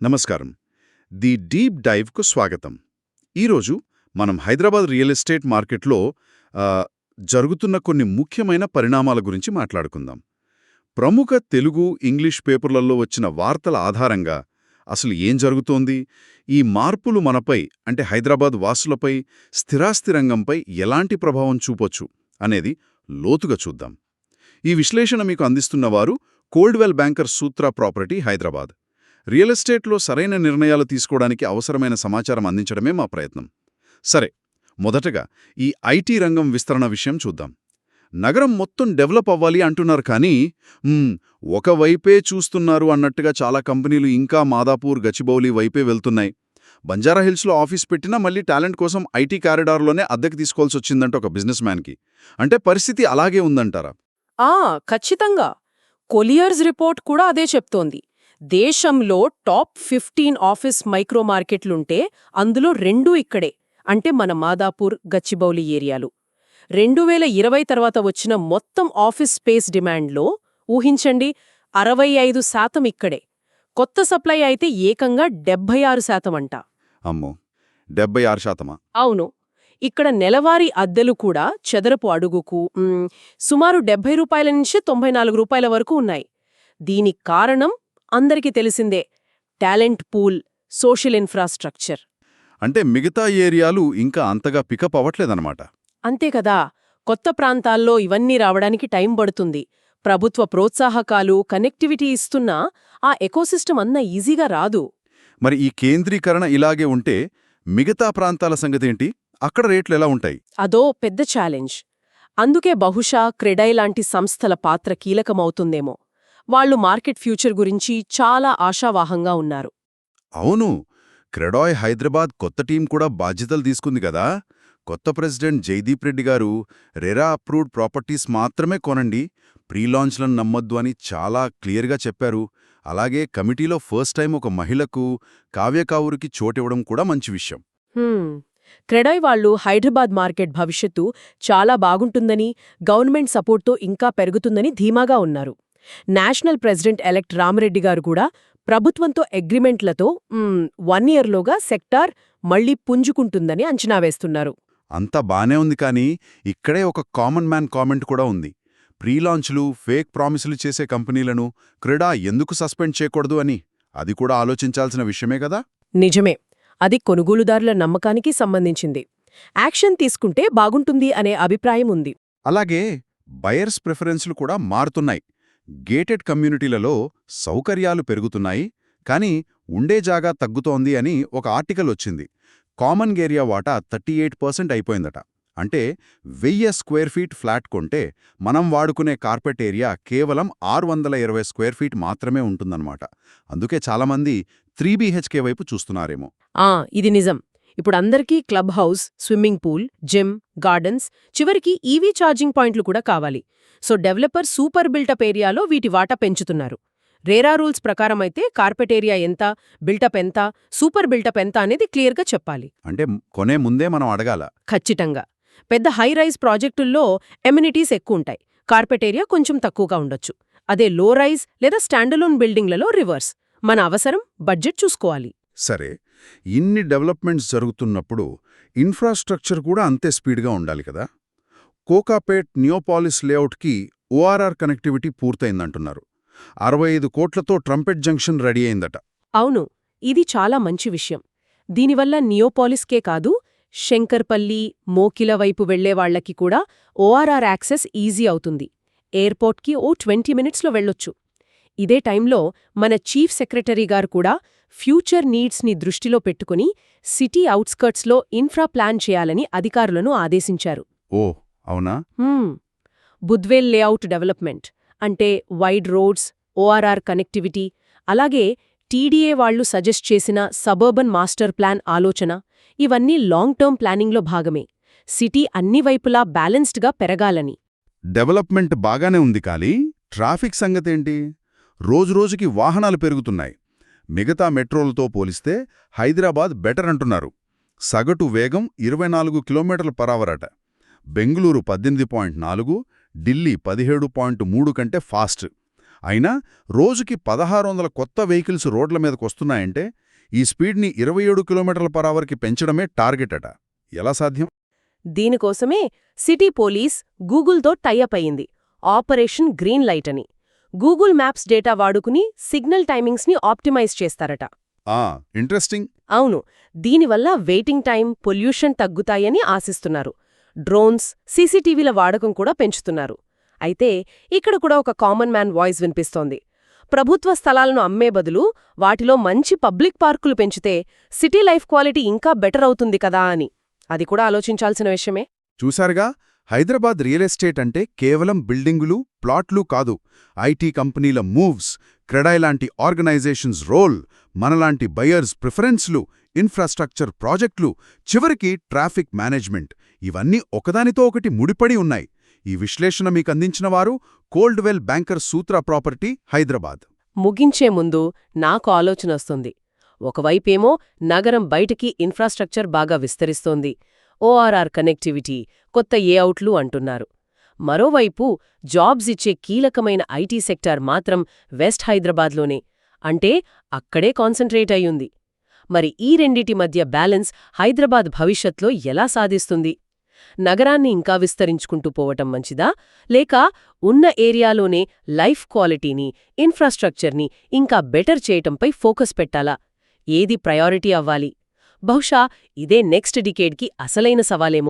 నమస్కారం. The deep డైవ్కు స్వాగతం. ఈరోజు మనం హైదరాబాద్ రియల్ ఎస్టేట్ మార్కెట్లో జరుగుతున్న కొన్ని ముఖ్యమైన పరిణామాల గురించి మాట్లాడుకుందాం. ప్రముఖ తెలుగు ఇంగ్లీష్ పేపర్లలో వచ్చిన వార్తల ఆధారంగా అసలు ఏం జరుగుతోంది? ఈ మార్పులు మనపై అంటే హైదరాబాద్ వాసులపై స్థిరాస్తి రంగంపై ఎలాంటి ప్రభావం చూపొచ్చు అనేది లోతుగా చూద్దాం. ఈ విశ్లేషణ మీకు అందిస్తున్నవారు Coldwell Banker Sutra property Hyderabad. Real ఎస్టేట్లో సరైన నిర్ణయాలు తీసుకోవడానికి అవసరమైన సమాచారం అందించడమే మా ప్రయత్నం. సరే మొదటగా ఈ ఐటీ రంగం విస్తరణ విషయం చూద్దాం. నగరం మొత్తం డెవలప్ అవ్వాలి అంటున్నారు కానీ ఒకవైపే చూస్తున్నారు అన్నట్టుగా చాలా కంపెనీలు ఇంకా మాదాపూర్ గచ్చిబౌలి వైపే వెళ్తున్నాయి. బంజారాహిల్స్లో ఆఫీస్ పెట్టినా మళ్ళీ టాలెంట్ కోసం ఐటీ కారిడార్లోనే అద్దెకు తీసుకోవాల్సి వచ్చిందంట ఒక బిజినెస్ మ్యాన్కి. అంటే పరిస్థితి అలాగే ఉందంటారా? ఆ ఖచ్చితంగా. కొలియర్స్ రిపోర్ట్ కూడా అదే చెప్తోంది. దేశంలో టాప్ ఫిఫ్టీన్ ఆఫీస్ మైక్రో మార్కెట్లుంటే అందులో రెండూ ఇక్కడే అంటే మన మాదాపూర్ గచ్చిబౌలి ఏరియాలు. రెండు వేల ఇరవై తర్వాత వచ్చిన మొత్తం ఆఫీస్ స్పేస్ డిమాండ్లో ఊహించండి అరవై ఐదు శాతం ఇక్కడే. కొత్త సప్లై అయితే ఏకంగా డెబ్బై ఆరు శాతం అంట. అమ్మో! డెబ్బై ఆరు శాతమా? అవును. ఇక్కడ నెలవారీ అద్దెలు కూడా చదరపు అడుగుకు సుమారు డెబ్బై రూపాయల నుంచి తొంభై నాలుగు రూపాయల వరకు ఉన్నాయి. దీనికి కారణం అందరికీ తెలిసిందే టాలెంట్ పూల్ సోషల్ ఇన్ఫ్రాస్ట్రక్చర్. అంటే మిగతా ఏరియాలు ఇంకా అంతగా పికప్ అవ్వట్లేదన్నమాట. అంతే కదా కొత్త ప్రాంతాల్లో ఇవన్నీ రావడానికి టైం పడుతుంది. ప్రభుత్వ ప్రోత్సాహకాలు కనెక్టివిటీ ఇస్తున్నా ఆ ఎకోసిస్టమ్ అన్న ఈజీగా రాదు. మరి ఈ కేంద్రీకరణ ఇలాగే ఉంటే మిగతా ప్రాంతాల సంగతేంటి? అక్కడ రేట్లు ఎలా ఉంటాయి? అదో పెద్ద ఛాలెంజ్. అందుకే బహుశా క్రెడై లాంటి సంస్థల పాత్ర కీలకమవుతుందేమో. వాళ్ళు మార్కెట్ ఫ్యూచర్ గురించి చాలా ఆశావాహంగా ఉన్నారు. అవును. క్రెడాయ్ హైదరాబాద్ కొత్త టీం కూడా బాధ్యతలు తీసుకుంది కదా. కొత్త ప్రెసిడెంట్ జైదీప్ రెడ్డి గారు రెరా అప్రూవ్డ్ ప్రాపర్టీస్ మాత్రమే కొనండి. ప్రీ లాంచ్లను నమ్మొద్దు అని చాలా క్లియర్గా చెప్పారు. అలాగే కమిటీలో ఫస్ట్ టైం ఒక మహిళకు కావ్యకావురికి చోటివ్వడం కూడా మంచి విషయం. క్రెడాయ్ వాళ్ళు హైదరాబాద్ మార్కెట్ భవిష్యత్తు చాలా బాగుంటుందని గవర్నమెంట్ సపోర్ట్తో ఇంకా పెరుగుతుందని ధీమాగా ఉన్నారు. నేషనల్ ప్రెసిడెంట్ ఎలెక్ట్ రామరెడ్డి గారు కూడా ప్రభుత్వంతో అగ్రిమెంట్లతో వన్ ఇయర్లోగా సెక్టార్ మళ్ళీ పుంజుకుంటుందని అంచనా వేస్తున్నారు. అంతా బానే ఉంది కానీ ఇక్కడే ఒక కామన్ మ్యాన్ కామెంట్ కూడా ఉంది. ప్రీ లాంచ్లు ఫేక్ ప్రామిసులు చేసే కంపెనీలను క్రీడా ఎందుకు సస్పెండ్ చేయకూడదు అని. అది కూడా ఆలోచించాల్సిన విషయమే కదా? నిజమే. అది కొనుగోలుదారుల నమ్మకానికి సంబంధించింది. యాక్షన్ తీసుకుంటే బాగుంటుంది అనే అభిప్రాయం ఉంది. అలాగే బయర్స్ ప్రిఫరెన్స్లు కూడా మారుతున్నాయి. గేటెడ్ కమ్యూనిటీలలో సౌకర్యాలు పెరుగుతున్నాయి కానీ ఉండే జాగా తగ్గుతోంది అని ఒక ఆర్టికల్ వచ్చింది. కామన్ ఏరియా వాటా థర్టీ ఎయిట్ పర్సెంట్ అయిపోయిందట. అంటే వెయ్యి స్క్వేర్ ఫీట్ ఫ్లాట్ కొంటే మనం వాడుకునే కార్పెట్ ఏరియా కేవలం ఆరు వందల ఇరవై స్క్వేర్ ఫీట్ మాత్రమే ఉంటుందన్నమాట. అందుకే చాలామంది త్రీ బీహెచ్కే వైపు చూస్తున్నారేమో. ఆ ఇది నిజం. ఇప్పుడు అందరికీ club house swimming pool gym gardens చివరికి ఈవీ ఛార్జింగ్ పాయింట్లు కూడా కావాలి. సో డెవలపర్ సూపర్ బిల్టప్ ఏరియాలో వీటి వాటా పెంచుతున్నారు. రేరా రూల్స్ ప్రకారమైతే కార్పెట్ ఏరియా ఎంత బిల్టప్ ఎంత సూపర్ బిల్టప్ ఎంత అనేది క్లియర్గా చెప్పాలి. అంటే కొనే ముందే మనం అడగాల. ఖచ్చితంగా. పెద్ద హై రైజ్ ప్రాజెక్టుల్లో ఎమ్యూనిటీస్ ఎక్కువుంటాయి. కార్పెట్ ఏరియా కొంచెం తక్కువగా ఉండొచ్చు. అదే లో రైజ్ లేదా స్టాండలోన్ బిల్డింగ్లలో రివర్స్. మన అవసరం బడ్జెట్ చూసుకోవాలి. సరే. ఇన్ని డెవలప్మెంట్స్ జరుగుతున్నప్పుడు ఇన్ఫ్రాస్ట్రక్చర్ కూడా అంతే స్పీడ్గా ఉండాలి కదా? కోకాపేట్ నియోపాలిస్ లేఅవుట్కి ఓఆర్ఆర్ కనెక్టివిటీ పూర్తయిందంటున్నారు. అరవై ఐదు కోట్లతో ట్రంపెట్ జంక్షన్ రెడీ అయిందట. అవును ఇది చాలా మంచి విషయం. దీనివల్ల నియోపాలిస్కే కాదు శంకర్పల్లి మోకిల వైపు వెళ్ళేవాళ్ళకి కూడా ఓఆర్ఆర్ యాక్సెస్ ఈజీ అవుతుంది. ఎయిర్పోర్ట్కి ఓ ట్వంటీ మినిట్స్లో వెళ్ళొచ్చు. ఇదే టైంలో మన చీఫ్ సెక్రటరీ గారు కూడా ఫ్యూచర్ నీడ్స్ని దృష్టిలో పెట్టుకుని సిటీ అవుట్స్కర్ట్స్లో ఇన్ఫ్రా ప్లాన్ చేయాలని అధికారులను ఆదేశించారు. ఓ అవునా? హ్మ్. బుద్వేల్ లేఅవుట్ డెవలప్మెంట్ అంటే వైడ్ రోడ్స్ ఓఆర్ఆర్ కనెక్టివిటీ అలాగే టీడీఏ వాళ్ళు సజెస్ట్ చేసిన సబర్బన్ మాస్టర్ ప్లాన్ ఆలోచన ఇవన్నీ లాంగ్ టర్మ్ ప్లానింగ్లో భాగమే. సిటీ అన్ని వైపులా బ్యాలెన్స్డ్గా పెరగాలని. డెవలప్మెంట్ బాగానే ఉంది కానీ ట్రాఫిక్ సంగతేంటి? రోజురోజుకి వాహనాలు పెరుగుతున్నాయి. మిగతా మెట్రోలతో పోలిస్తే హైదరాబాద్ బెటర్ అంటున్నారు. సగటు వేగం ఇరవై నాలుగు కిలోమీటర్ల పరావరట. బెంగుళూరు పద్దెనిమిది పాయింట్ నాలుగు ఢిల్లీ పదిహేడు పాయింట్ మూడు కంటే ఫాస్ట్. అయినా రోజుకి పదహారు వందల కొత్త వెహికల్స్ రోడ్ల మీదకు వస్తున్నాయంటే ఈ స్పీడ్ని ఇరవై ఏడు కిలోమీటర్ల పర్ అవర్కి పెంచడమే టార్గెట్ అట. ఎలా సాధ్యం? దీనికోసమే సిటీ పోలీస్ గూగుల్తో టైఅప్ అయింది ఆపరేషన్ గ్రీన్ లైట్ అని. గూగుల్ మ్యాప్స్ డేటా వాడుకుని సిగ్నల్ టైమింగ్స్ని ఆప్టిమైజ్ చేస్తారట. ఆ ఇంట్రెస్టింగ్. అవును దీనివల్ల వెయిటింగ్ టైం పొల్యూషన్ తగ్గుతాయని ఆశిస్తున్నారు. డ్రోన్స్ సీసీటీవీల వాడకం కూడా పెంచుతున్నారు. అయితే ఇక్కడ కూడా ఒక కామన్ మ్యాన్ వాయిస్ వినిపిస్తోంది. ప్రభుత్వ స్థలాలను అమ్మే బదులు వాటిలో మంచి పబ్లిక్ పార్కులు పెంచితే సిటీ లైఫ్ క్వాలిటీ ఇంకా బెటర్ అవుతుంది కదా అని. అది కూడా ఆలోచించాల్సిన విషయమే. చూశారుగా? హైదరాబాద్ రియల్ ఎస్టేట్ అంటే కేవలం బిల్డింగులు ప్లాట్లు కాదు. ఐటీ కంపెనీల మూవ్స్ క్రెడాయ్ లాంటి ఆర్గనైజేషన్స్ రోల్ మనలాంటి బయర్స్ ప్రిఫరెన్స్లు ఇన్ఫ్రాస్ట్రక్చర్ ప్రాజెక్టులు చివరికి ట్రాఫిక్ మేనేజ్మెంట్. ఇవన్నీ ఒకదానితో ఒకటి ముడిపడి ఉన్నాయి. ఈ విశ్లేషణ మీకు అందించిన వారు Coldwell Banker Sutra property Hyderabad. ముగించే ముందు నాకు ఆలోచన వస్తుంది. ఒకవైపేమో నగరం బయటికి ఇన్ఫ్రాస్ట్రక్చర్ బాగా విస్తరిస్తోంది. ఓఆర్ఆర్ కనెక్టివిటీ కొత్త ఏఅవుట్లు అంటున్నారు. మరోవైపు జాబ్స్ ఇచ్చే కీలకమైన ఐటీ సెక్టార్ మాత్రం వెస్ట్ హైదరాబాద్లోనే. అంటే అక్కడే కాన్సంట్రేట్ అయ్యుంది. మరి ఈ రెండిటి మధ్య బ్యాలెన్స్ హైదరాబాద్ భవిష్యత్లో ఎలా సాధిస్తుంది? నగరాన్ని ఇంకా విస్తరించుకుంటూ పోవటం మంచిదా? లేక ఉన్న ఏరియాలోనే లైఫ్ క్వాలిటీని ఇన్ఫ్రాస్ట్రక్చర్ని ఇంకా బెటర్ చేయటంపై ఫోకస్ పెట్టాలా? ఏది ప్రయారిటీ అవ్వాలి? బహుశా ఇదే నెక్స్ట్ డికేడ్కి అసలైన సవాలేమో.